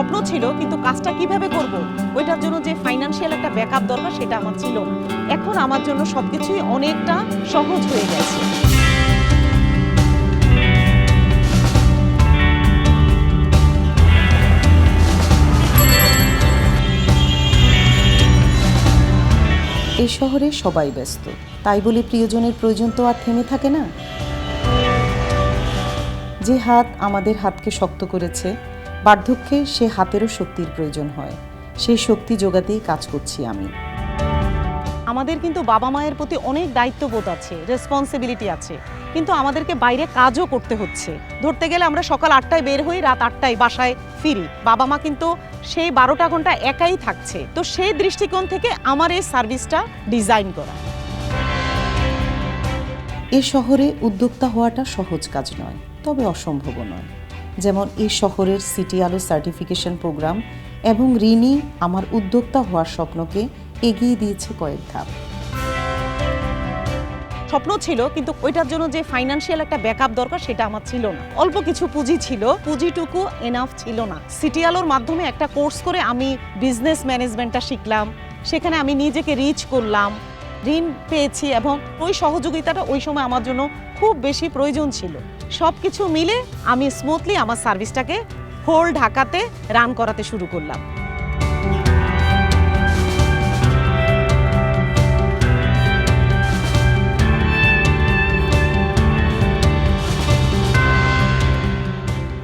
স্বপ্ন ছিল, কিন্তু কাজটা কীভাবে করব? ওইটার জন্য যে ফাইনান্সিয়াল একটা ব্যাকআপ দরকার, সেটা আমার ছিল এখন আমার জন্য সবকিছুই অনেকটা সহজ হয়ে গেছে। এই শহরে সবাই ব্যস্ত। তাই বলে প্রিয়জনের প্রয়োজন তো আর থেমে থাকে না। যে হাত আমাদের হাতকে শক্ত করেছে বার্ধক্যে সে হাতেরও শক্তির প্রয়োজন হয়। সেই শক্তি যোগাতেই কাজ করছি আমি। আমাদের কিন্তু বাবা মায়ের প্রতি অনেক দায়িত্ববোধ আছে রেসপন্সিবিলিটি আছে। কিন্তু আমাদেরকে বাইরে কাজও করতে হচ্ছে। ধরতে গেলে আমরা সকাল আটটায় বের হই রাত আটটায় বাসায় ফিরি। বাবা মা কিন্তু সেই বারোটা ঘণ্টা একাই থাকছে। তো সেই দৃষ্টিকোণ থেকে আমার এই সার্ভিসটা ডিজাইন করা। এ শহরে উদ্যোক্তা হওয়াটা সহজ কাজ নয় তবে অসম্ভবও নয়। যেমন এই শহরের সিটি আলো সার্টিফিকেশন প্রোগ্রাম এবং ঋণই আমার উদ্যোক্তা হওয়ার স্বপ্নকে এগিয়ে দিয়েছে কয়েক ধাপ। স্বপ্ন ছিল, কিন্তু ওইটার জন্য যে ফাইনান্সিয়াল একটা ব্যাকআপ দরকার সেটা আমার ছিল না। অল্প কিছু পুঁজি ছিল, পুঁজিটুকু এনাফ ছিল না। সিটি আলোর মাধ্যমে একটা কোর্স করে আমি বিজনেস ম্যানেজমেন্টটা শিখলাম, সেখানে আমি নিজেকে রিচ করলাম। ঋণ পেয়েছি এবং ওই সহযোগিতাটা ওই সময় আমার জন্য খুব বেশি প্রয়োজন ছিল। সব কিছু মিলে আমি স্মুথলি আমার সার্ভিসটাকে হোল ঢাকাতে রান করাতে শুরু করলাম।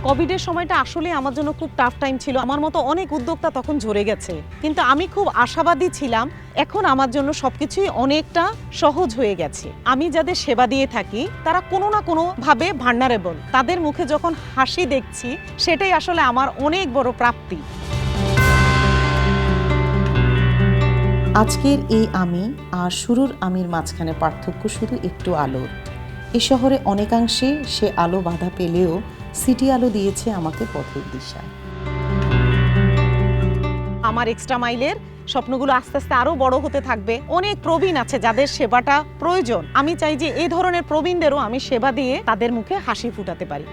কোভিডের সময়টা আসলে আমার জন্য খুব টাফ টাইম ছিল। আমার মতো অনেক উদ্যোক্তা তখন ঝরে গেছে। কিন্তু আমি খুব আশাবাদী ছিলাম, এখন আমার জন্য সবকিছুই অনেকটা সহজ হয়ে গেছে। আমি যাদের সেবা দিয়ে থাকি, তারা কোনো না কোনো ভাবে ভান্ডারেবল তাদের মুখে যখন হাসি দেখছি, সেটাই আসলে আমার অনেক বড় প্রাপ্তি। আজকের এই আমি আর শুরুর আমির মাঝখানে পার্থক্য শুধু একটু আলোর। এ শহরে অনেকাংশে সে আলো বাধা পেলেও সিটি আলো দিয়েছে আমাকে পথের দিশা আমার এক্সট্রা মাইলের স্বপ্নগুলো আস্তে আস্তে আরও বড় হতে থাকবে। অনেক প্রবীণ আছে যাদের সেবাটা প্রয়োজন। আমি চাই যে এই ধরনের প্রবীণদেরও আমি সেবা দিয়ে তাদের মুখে হাসি ফুটাতে পারি।